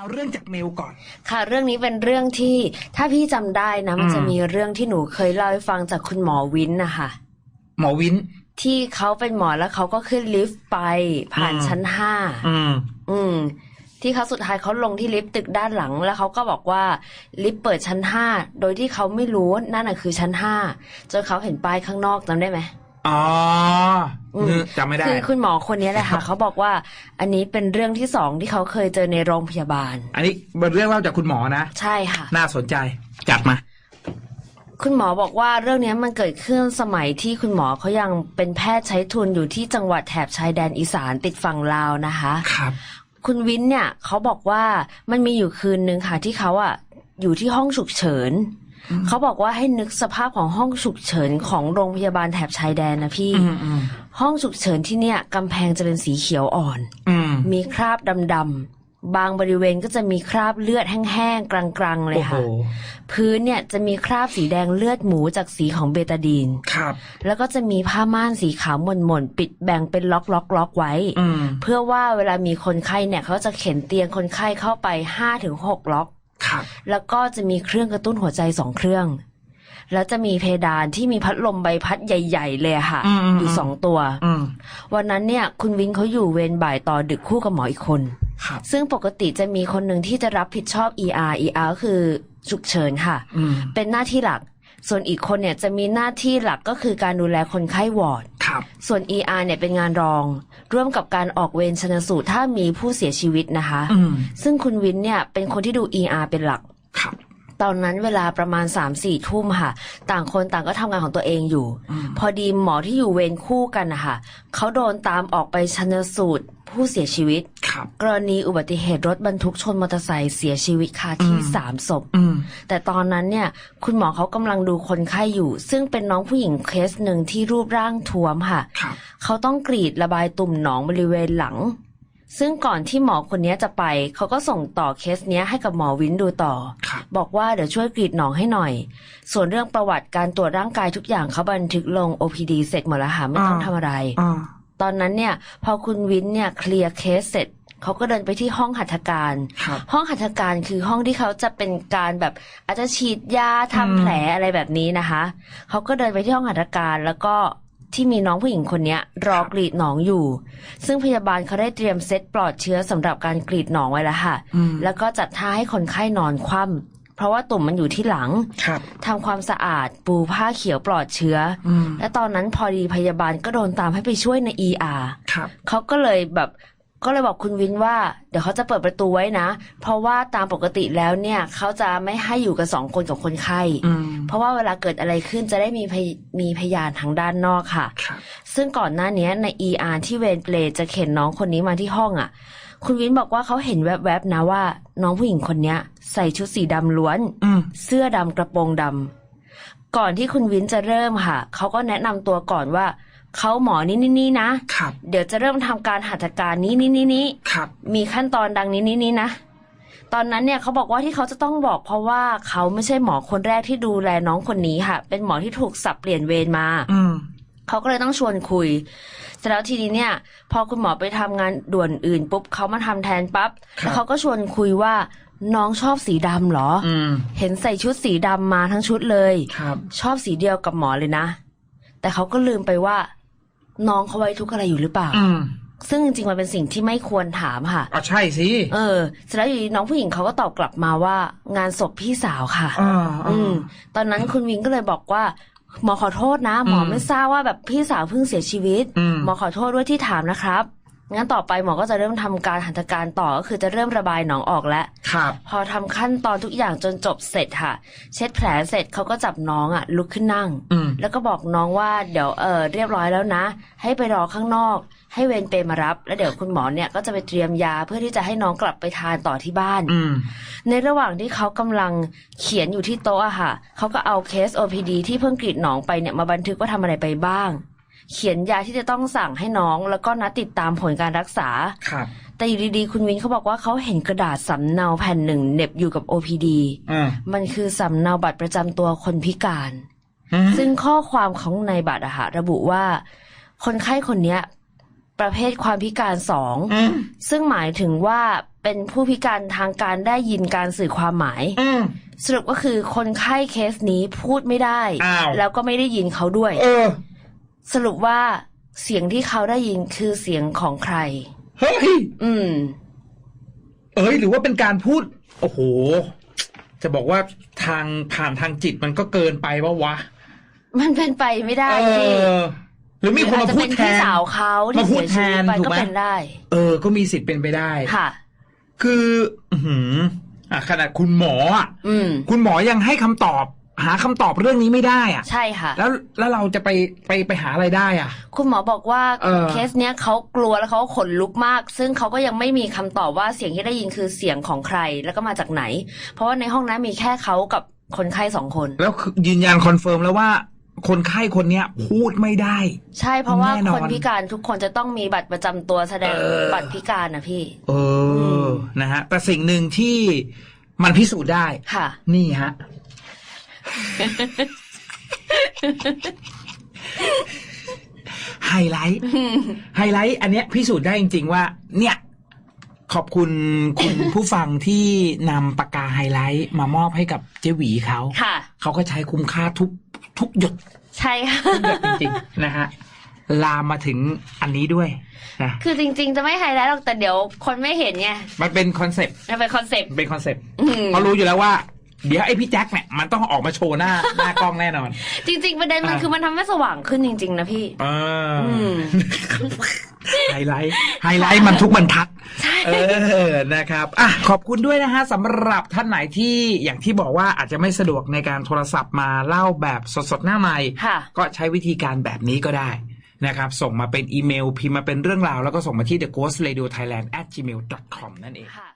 เอาเรื่องจากเมลก่อน ค่ะ เรื่องนี้เป็นเรื่องที่ถ้าพี่จำได้นะ มันอืมจะมีเรื่องที่หนูเคยเล่าให้ฟังจากคุณหมอวินนะคะหมอวิน ที่เขาเป็นหมอแล้วเขาก็ขึ้นลิฟต์ไปผ่านอืม ชั้นห้า อืม อืม ที่เขาสุดท้ายเขาลงที่ลิฟต์ตึกด้านหลัง แล้วเขาก็บอกว่าลิฟต์เปิดชั้นห้าโดยที่เขาไม่รู้ว่านั่นน่ะคือชั้นห้าจนเขาเห็นป้ายข้างนอกจำได้ไหม อ๋ออมนึกจำไม่ได้ คือคุณหมอคนนี้แหละค่ะ เขาบอกว่า อันนี้เป็นเรื่องที่สองที่เขาเคยเจอในโรงพยาบาล อันนี้เป็นเรื่องเล่าจากคุณหมอนะ ใช่ค่ะ น่าสนใจ จัดมา คุณหมอบอกว่าเรื่องนี้มันเกิดขึ้นสมัยที่คุณหมอเขายังเป็นแพทย์ใช้ทุนอยู่ที่จังหวัดแถบชายแดนอีสานติดฝั่งลาวนะคะ ครับ คุณวินเนี่ยเขาบอกว่ามันมีอยู่คืนนึงค่ะที่เขาอะอยู่ที่ห้องฉุกเฉิน เขาบอกว่าให้นึกสภาพของห้องฉุกเฉินของโรงพยาบาลแถบชายแดนนะพี่อืมอืมห้องฉุกเฉินที่เนี่ยกำแพงจะเป็นสีเขียวอ่อนอืมมีคราบดำๆบางบริเวณก็จะมีคราบเลือดแห้งๆกลางๆเลยโอ้โหค่ะ พื้นเนี่ยจะมีคราบสีแดงเลือดหมูจากสีของเบตาดีนครับ แล้วก็จะมีผ้าม่านสีขาวหม่นๆปิดแบ่งเป็นล็อกล็อกล็อกไว้อืมเพื่อว่าเวลามีคนไข้เนี่ยเขาจะเข็นเตียงคนไข้เข้าไปห้าถึงหกล็อกครับ แล้วก็จะมีเครื่องกระตุ้นหัวใจสองเครื่อง แล้วจะมีเพดานที่มีพัดลมใบพัดใหญ่ ๆ เลยอะค่ะอืมอืมอยู่สองตัวอืมวันนั้นเนี่ย คุณวินเขาอยู่เวรบ่ายต่อดึกคู่กับหมออีกคนครับซึ่งปกติจะมีคนหนึ่งที่จะรับผิดชอบ ER ER ก็คือฉุกเฉินค่ะอืมเป็นหน้าที่หลัก ส่วนอีกคนเนี่ยจะมีหน้าที่หลักก็คือการดูแลคนไข้วอร์ด ครับส่วน ER เนี่ยเป็นงานรอง ร่วมกับการออกเวรชนสูตรถ้ามีผู้เสียชีวิตนะคะ อืมซึ่งคุณวินเนี่ยเป็นคนที่ดู ER เป็นหลัก ครับตอนนั้นเวลาประมาณ3 4ทุ่มค่ะ ต่างคนต่างก็ทำงานของตัวเองอยู่ อืมพอดีหมอที่อยู่เวรคู่กันนะคะเขาโดนตามออกไปชันสูตรผู้เสียชีวิต ครับ กรณีอุบัติเหตุรถบรรทุกชนมอเตอร์ไซค์เสียชีวิตคาที่อืมสามศพอืมแต่ตอนนั้นเนี่ย คุณหมอเขากำลังดูคนไข้อยู่ ซึ่งเป็นน้องผู้หญิงเคสหนึ่งที่รูปร่างท้วมค่ะครับเขาต้องกรีดระบายตุ่มหนองบริเวณหลัง ซึ่งก่อนที่หมอคนนี้จะไป เขาก็ส่งต่อเคสเนี้ยให้กับหมอวินดูต่อครับบอกว่าเดี๋ยวช่วยกรีดหนองให้หน่อย ส่วนเรื่องประวัติการตรวจร่างกายทุกอย่างเขาบันทึกลง OPD เสร็จหมดแล้วค่ะไม่ต้องอ่าทำอะไรอ่าตอนนั้นเนี่ยพอคุณวินเนี่ยเคลียร์เคสเสร็จ เขาก็เดินไปที่ห้องหัตถการครับห้องหัตถการคือห้องที่เขาจะเป็นการแบบอาจจะฉีดยาทำอืมแผลอะไรแบบนี้นะคะ เขาก็เดินไปที่ห้องหัตถการแล้วก็ที่มีน้องผู้หญิงคนเนี้ยรอกรีดหนองอยู่ ซึ่งพยาบาลเขาได้เตรียมเซตปลอดเชื้อสำหรับการกรีดหนองไว้แล้วค่ะอืมแล้วก็จัดท่าให้คนไข้นอนคว่ำเพราะว่าตุ่มมันอยู่ที่หลังครับทำความสะอาดปูผ้าเขียวปลอดเชื้อออืมและตอนนั้นพอดีพยาบาลก็โดนตามให้ไปช่วยใน ER ครับเขาก็เลยแบบ ก็เลยบอกคุณวินว่า เดี๋ยวเขาจะเปิดประตูไว้นะ เพราะว่าตามปกติแล้วเนี่ยเขาจะไม่ให้อยู่กันสองคนกับคนไข้อืมเพราะว่าเวลาเกิดอะไรขึ้นจะได้มีพยมีพยานทางด้านนอกค่ะครับซึ่งก่อนหน้านี้ใน ER ที่เวรเปลจะเข็นน้องคนนี้มาที่ห้องอะ คุณวินบอกว่าเขาเห็นแวบๆนะว่า น้องผู้หญิงคนเนี้ย ใส่ชุดสีดำล้วนอืมเสื้อดำกระโปรงดำก่อนที่คุณวินจะเริ่มค่ะ เขาก็แนะนำตัวก่อนว่า เขาหมอนี่นี่นี่นะครับเดี๋ยวจะเริ่มทำการหัตถการนี้นี้นี้นี้ครับ มีขั้นตอนดังนี้นี้นี้นะตอนนั้นเนี่ยเขาบอกว่าที่เขาจะต้องบอกเพราะว่าเขาไม่ใช่หมอคนแรกที่ดูแลน้องคนนี้ค่ะ เป็นหมอที่ถูกสับเปลี่ยนเวรมา อืมเขาก็เลยต้องชวนคุยเสร็จแล้วทีนี้เนี่ย พอคุณหมอไปทำงานด่วนอื่นปุ๊บเขามาทำแทนปั๊บครับแล้วเขาก็ชวนคุยว่าน้องชอบสีดำเหรออืมเห็นใส่ชุดสีดำมาทั้งชุดเลยครับชอบสีเดียวกับหมอเลยนะ แต่เขาก็ลืมไปว่า น้องเขาไว้ทุกข์อะไรอยู่หรือเปล่า อืมซึ่งจริงๆมันเป็นสิ่งที่ไม่ควรถามค่ะ อะใช่สิเออเสร็จแล้วอยู่ดีน้องผู้หญิงเขาก็ตอบกลับมาว่างานศพพี่สาวค่ะ อ่าอืมตอนนั้นคุณวินก็เลยบอกว่า หมอขอโทษนะ หมออมไม่ทราบว่าแบบพี่สาวเพิ่งเสียชีวิต อืม หมอขอโทษด้วยที่ถามนะครับ งั้นต่อไปหมอก็จะเริ่มทำการหัตถการต่อก็คือจะเริ่มระบายหนองออกแล้วครับพอทำขั้นตอนทุกอย่างจนจบเสร็จค่ะ เช็ดแผลเสร็จเขาก็จับน้องอะ ลุกขึ้นนั่งอืมแล้วก็บอกน้องว่าเดี๋ยวเออเรียบร้อยแล้วนะ ให้ไปรอข้างนอก ให้เวรเปรย์มารับ แล้วเดี๋ยวคุณหมอเนี่ยก็จะไปเตรียมยาเพื่อที่จะให้น้องกลับไปทานต่อที่บ้านอืมในระหว่างที่เขากำลังเขียนอยู่ที่โต๊ะอะค่ะเขาก็เอาเคส OPD ที่เพิ่งกรีดหนองไปเนี่ยมาบันทึกว่าทำอะไรไปบ้าง เขียนยาที่จะต้องสั่งให้น้อง แล้วก็นัดติดตามผลการรักษา ครับ แต่อยู่ดีๆ คุณวินเขาบอกว่าเขาเห็นกระดาษสำเนาแผ่นหนึ่งเหน็บอยู่กับ OPD อืมมันคือสำเนาบัตรประจำตัวคนพิการ ซึ่งข้อความของในบัตรอะค่ะระบุว่า คนไข้คนเนี้ย ประเภทความพิการสอง อืมซึ่งหมายถึงว่าเป็นผู้พิการทางการได้ยินการสื่อความหมาย อืม สรุปก็คือคนไข้เคสนี้พูดไม่ได้ อ้าว แล้วก็ไม่ได้ยินเขาด้วย เออ สรุปว่าเสียงที่เขาได้ยินคือเสียงของใคร เฮ้ย อืม เอ้ย หรือว่าเป็นการพูด โอ้โห จะบอกว่าทางผ่านทางจิตมันก็เกินไปวะวะ มันเป็นไปไม่ได้เอพี่อหรือมีคนอาจมาจะพูเป็ดนแทพี่นสาวเขาที่มาพูเสีดยชีวิตแทนไปถูกก็ไหมเป็นได้ เออ ก็มีสิทธิ์เป็นไปได้ ค่ะ คือ อือหืออะขนาดคุณหมออะอืมคุณหมอยังให้คำตอบ หาคำตอบเรื่องนี้ไม่ได้อะใช่ค่ะ แล้วแล้วเราจะไปไปไปหาอะไรได้อะ คุณหมอบอกว่าเออเคสเนี้ยเขากลัวแล้วเขาขนลุกมาก ซึ่งเขาก็ยังไม่มีคำตอบว่าเสียงที่ได้ยินคือเสียงของใครแล้วก็มาจากไหน เพราะว่าในห้องนั้นมีแค่เขากับคนไข้สองคน แล้วคือยืนยันคอนเฟิร์มแล้วว่าคนไข้คนเนี้ยพูดไม่ได้ ใช่เพราะว่าแน่นอนคนพิการทุกคนจะต้องมีบัตรประจำตัวแสดงเออบัตรพิการนะพี่ เอออมนะฮะแต่สิ่งหนึ่งที่มันพิสูจน์ได้ค่ะ นี่ฮะ ไฮไลท์ไฮไลท์อันเนี้ยพิสูจน์ได้จริง ๆ ว่า เนี่ย ขอบคุณคุณผู้ฟังที่นำปากกาไฮไลท์มามอบให้กับเจหวีเขาค่ะ เขาก็ใช้คุ้มค่าทุกทุกหยด ใช่ค่ะทุกหยดจริง ๆ นะฮะลามมาถึงอันนี้ด้วยนะคือจริง ๆ จะไม่ไฮไลท์หรอกแต่เดี๋ยวคนไม่เห็นไงมันเป็นคอนเซปต์มันเป็นคอนเซปต์เป็นคอนเซปต์อืมเพราะรู้อยู่แล้วว่า เดี๋ยวไอ้พี่แจ็คเนี่ยมันต้องออกมาโชว์หน้าหน้ากล้องแน่นอน จริง ๆ ประเด็นมันอ่าคือมันทำให้สว่างขึ้นจริง ๆ นะพี่เออออืมไฮไลท์ไฮไลท์มันทุกบรรทัดใช่เออนะครับอะขอบคุณด้วยนะฮะสำหรับท่านไหนที่อย่างที่บอกว่าอาจจะไม่สะดวกในการโทรศัพท์มาเล่าแบบสดๆหน้าใหม่ค่ะก็ใช้วิธีการแบบนี้ก็ได้นะครับ ส่งมาเป็นอีเมล พิมพ์มาเป็นเรื่องราว แล้วก็ส่งมาที่ the ghost radio thailand at gmail com นั่นเองค่ะ